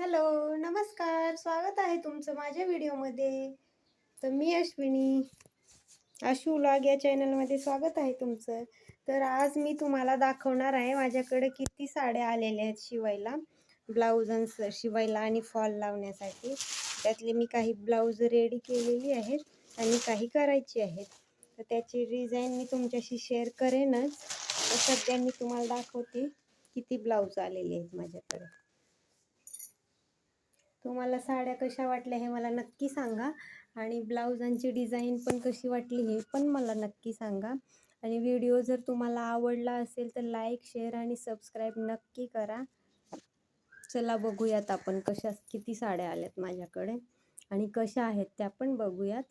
Hello नमस्कार. स्वागत आहे तुमचं माझ्या व्हिडिओमध्ये. तर मी अश्विनी अशू व्लॉग या चॅनलमध्ये स्वागत आहे तुमचं. तर आज मी तुम्हाला दाखवणार आहे माझ्याकडे किती साड्या आलेल्या आहेत शिवायला. ब्लाऊजांस शिवायला आणि फॉल लावण्यासाठी. त्यातले मी काही ब्लाऊज रेडी केलेली आहेत आणि काही करायची आहेत. तर त्याची डिझाईन मी तुमच्याशी शेअर करेनच. तर सध्या मी तुम्हाला दाखवते किती ब्लाऊज आलेले आहेत माझ्याकडे. तुम्हाला साड्या कशा वाटल्या हे मला नक्की सांगा. आणि ब्लाऊजांची डिझाईन पण कशी वाटली हे पण मला नक्की सांगा. आणि व्हिडिओ जर तुम्हाला आवडला असेल तर लाईक शेअर आणि सबस्क्राईब नक्की करा. चला बघूयात आपण कशा किती साड्या आल्यात माझ्याकडे आणि कशा आहेत त्या पण बघूयात.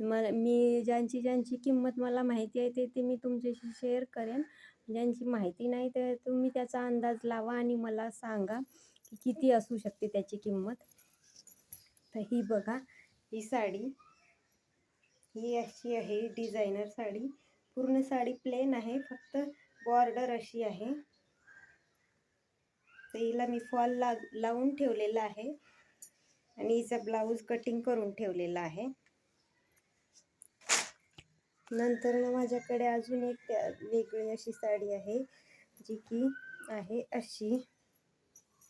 मला मी ज्यांची ज्यांची किंमत मला माहिती आहे ते ते मी तुमच्याशी शेअर करेन. ज्यांची माहिती नाही तर तुम्ही त्याचा अंदाज लावा आणि मला सांगा. की किती असू शकते त्याची किंमत. तर ही बघा ही साडी. ही अशी आहे डिझायनर साडी. पूर्ण साडी प्लेन आहे फक्त बॉर्डर अशी आहे. तर हिला मी फॉल ला लावून ठेवलेला आहे आणि हिचा ब्लाऊज कटिंग करून ठेवलेला आहे. नंतर ना माझ्याकडे अजून एक वेगळी अशी साडी आहे जी की आहे अशी.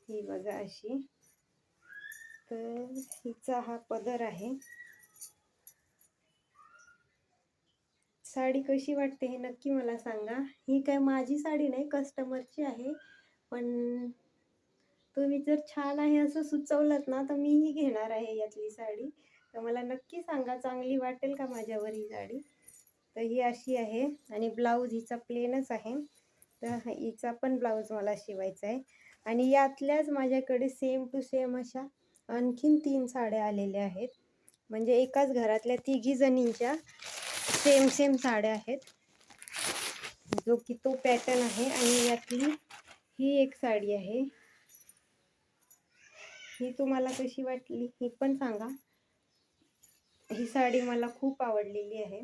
ही बघा अशी. तर हिचा हा पदर आहे. साडी कशी वाटते हे नक्की मला सांगा. ही काय माझी साडी नाही कस्टमरची आहे. पण तुम्ही जर छान आहे असं सुचवलं ना तर मीही घेणार आहे यातली साडी. तर मला नक्की सांगा चांगली वाटेल का माझ्यावर ही साडी? तर ही अशी आहे आणि ब्लाऊज हिचा प्लेनच आहे. तर हिचा पण ब्लाऊज मला शिवायचा आहे. आणि यातल्याच माझ्याकडे सेम टू सेम अशा आणखीन तीन साड्या आलेल्या आहेत. म्हणजे एकाच घरातल्या तिघी जणींच्या सेम सेम साड्या आहेत. जो की तो पॅटर्न आहे आणि यातली ही एक साडी आहे. ही तुम्हाला कशी वाटली ही पण सांगा. ही साडी मला खूप आवडलेली आहे.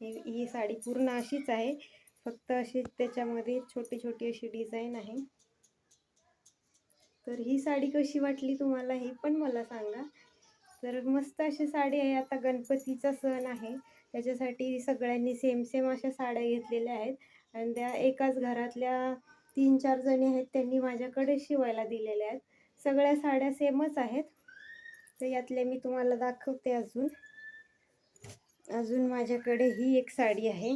ही साडी पूर्ण अशीच आहे. फक्त अशी त्याच्यामध्ये छोटी छोटी अशी डिझाईन आहे. तर ही साडी कशी वाटली तुम्हाला हे पण मला सांगा. तर मस्त अशी साडी आहे. आता गणपतीचा सण आहे. त्याच्यासाठी सगळ्यांनी सेम सेम अशा साड्या घेतलेल्या आहेत. आणि त्या एकाच घरातल्या तीन चार जणी आहेत त्यांनी माझ्याकडे शिवायला दिलेल्या आहेत. सगळ्या साड्या सेमच आहेत. तर यातल्या मी तुम्हाला दाखवते अजून. अजून माझ्याकडे ही एक साडी आहे.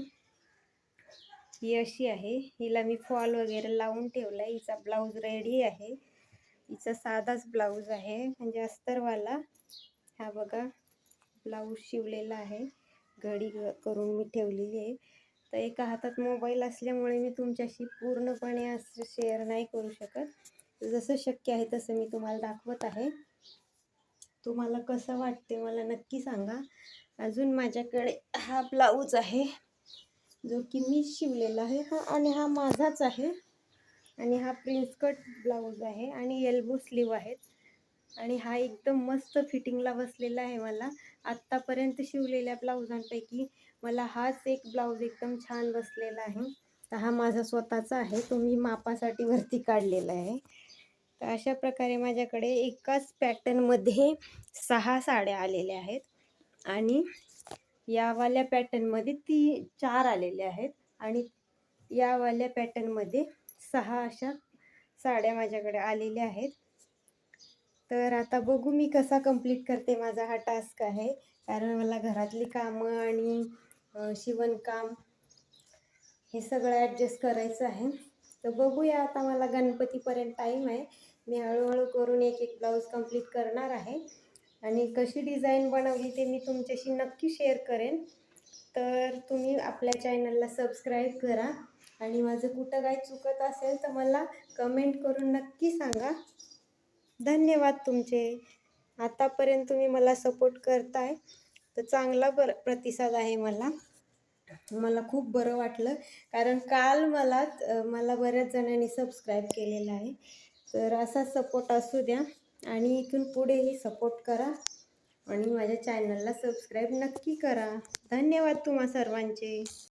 ही अशी आहे. हिला मी फॉल वगैरे लावून ठेवला आहे हिचा ब्लाऊज रेडी आहे. हिचा साधाच ब्लाऊज आहे. म्हणजे अस्तरवाला. हा बघा. ब्लाऊज शिवलेला आहे. घडी करून मी ठेवलेली आहे. तर एका हातात मोबाईल असल्यामुळे मी तुमच्याशी पूर्णपणे असं शेअर नाही करू शकत. जसं शक्य आहे तसं मी तुम्हाला दाखवत आहे. तुम्हाला कसं वाटते मला नक्की सांगा. अजून माझ्याकडे हा ब्लाऊज आहे. जो की मी शिवलेला आहे हा आणि हा माझाच आहे. आणि हा प्रिन्स कट ब्लाऊज आहे आणि एल्बो स्लीव आहेत. आणि हा एकदम मस्त फिटिंगला बसलेला आहे मला. आत्तापर्यंत शिवलेल्या ब्लाऊजांपैकी मला हाच एक ब्लाऊज एकदम छान बसलेला आहे. तर हा माझा स्वतःचा आहे. तो मी मापासाठी वरती काढलेला आहे. तर अशा प्रकारे माझ्याकडे एकाच पॅटर्नमध्ये सहा साड्या आलेल्या आहेत. आणि यावाल्या पॅटर्नमध्ये ती चार आलेल्या आहेत. आणि यावाल्या पॅटर्नमध्ये सहा अशा साड्या माझ्याकडे आलेल्या आहेत. तर आता बघू मी कसा कंप्लीट करते माझा हा टास्क आहे. कारण मला घरातली कामं आणि शिवणकाम हे सगळं ॲडजस्ट करायचं आहे. तर बघूया आता मला गणपतीपर्यंत टाईम आहे. मी हळूहळू करून एक एक ब्लाऊज कंप्लीट करणार आहे. आणि कशी डिझाईन बनवली ते मी तुमच्याशी नक्की शेअर करेन. तर तुम्ही आपल्या चॅनलला सबस्क्राईब करा. आणि माझं कुठं काय चुकत असेल तर मला कमेंट करून नक्की सांगा. धन्यवाद तुमचे. आतापर्यंत तुम्ही मला सपोर्ट करताय. तर चांगला बर प्रतिसाद आहे मला. मला खूप बरं वाटलं. कारण काल मला मला बऱ्याच जणांनी सबस्क्राईब केलेलं आहे. तर असा सपोर्ट असू द्या. आणि इथून पुढेही सपोर्ट करा. आणि माझ्या चॅनलला सबस्क्राईब नक्की करा. धन्यवाद तुम्हा सर्वांचे.